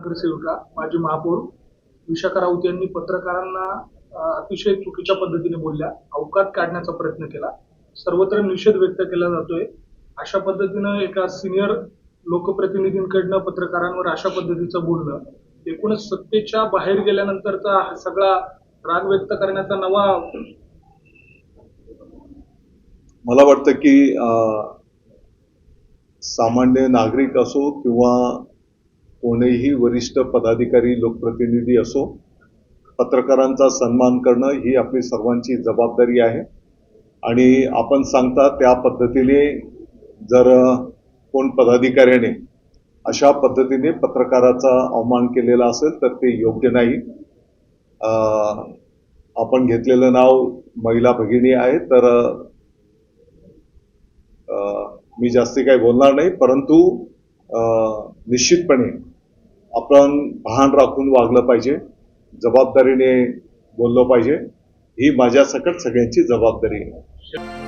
नगरसेविका माजी महापौर विशाखा राऊत यांनी पत्रकारांना अतिशय चुकीच्या पद्धतीने बोलल्या अवकात काढण्याचा प्रयत्न केला. सर्वत्र निषेध व्यक्त केला जातोय. अशा पद्धतीनं एका सिनियर लोकप्रतिनिधींकडनं पत्रकारांवर अशा पद्धतीचं बोलणं एकूणच सत्तेच्या बाहेर गेल्यानंतरचा हा सगळा राग व्यक्त करण्याचा नवा मला वाटतं की सामान्य नागरिक असो किंवा कोणीही वरिष्ठ पदाधिकारी लोकप्रतिनिधी असो पत्रकारांचा सन्मान करणं ही आपली सर्वांची जबाबदारी आहे. आणि आपण सांगता त्या पद्धतीने जर कोण पदाधिकाऱ्याने अशा पद्धतीने पत्रकाराचा अवमान केलेला असेल तर ते योग्य नाही. आपण घेतलेलं नाव महिला भगिनी आहे तर मी जास्ती काही बोलणार नाही परंतु निश्चितपणे आपण भान राखून वागलं पाहिजे जबाबदारीने बोललं पाहिजे ही माझ्या सकट सगळ्यांची जबाबदारी आहे.